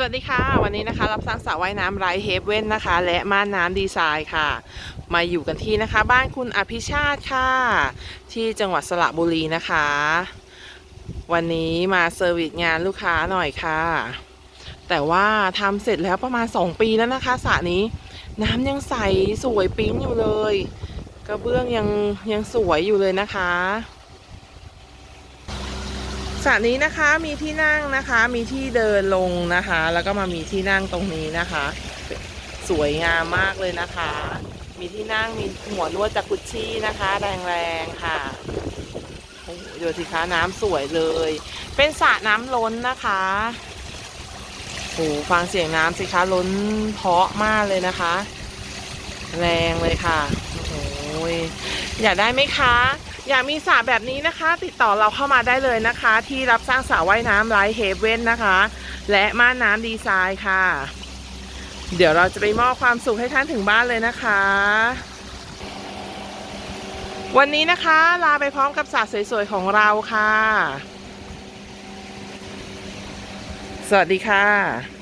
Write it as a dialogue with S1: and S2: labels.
S1: สวัสดีค่ะ วันนี้นะคะ รับสร้างสระว่ายน้ำไรเฮฟเว่นนะคะ และม่านน้ำดีไซน์ค่ะ มาอยู่กันที่นะคะ บ้านคุณอภิชาติค่ะ ที่จังหวัดสระบุรีนะคะ วันนี้มาเซอร์วิสงานลูกค้าหน่อยค่ะ แต่ว่าทำเสร็จแล้วประมาณ 2 ปีแล้วนะคะสระนี้ น้ำยังใสสวยปิ๊งอยู่เลย กระเบื้องยังยังสวยอยู่เลยนะคะ สระนี้นะคะมีที่นั่งนะคะ มีที่เดินลงนะคะ แล้วก็มามีที่นั่งตรงนี้นะคะ สวยงามมากเลยนะคะ มีที่นั่งมีหัวนวดจากกุชชี่นะคะแรงๆค่ะโอ้โหดูสิคะน้ำสวยเลย เป็นสระน้ำล้นนะคะโอ้โหฟังเสียงน้ำสิคะล้นเพาะมากเลยนะคะ แรงเลยค่ะโอ้โหอยากได้ไหมคะ อยากมีสระแบบนี้นะคะ ติดต่อเราเข้ามาได้เลยนะคะ ที่รับสร้างสระว่ายน้ำไลท์เฮเว่นนะคะ และม่านน้ำดีไซน์ค่ะ เดี๋ยวเราจะไปมอบความสุขให้ท่านถึงบ้านเลยนะคะ วันนี้นะคะลาไปพร้อมกับสระสวยๆของเราค่ะ สวัสดีค่ะ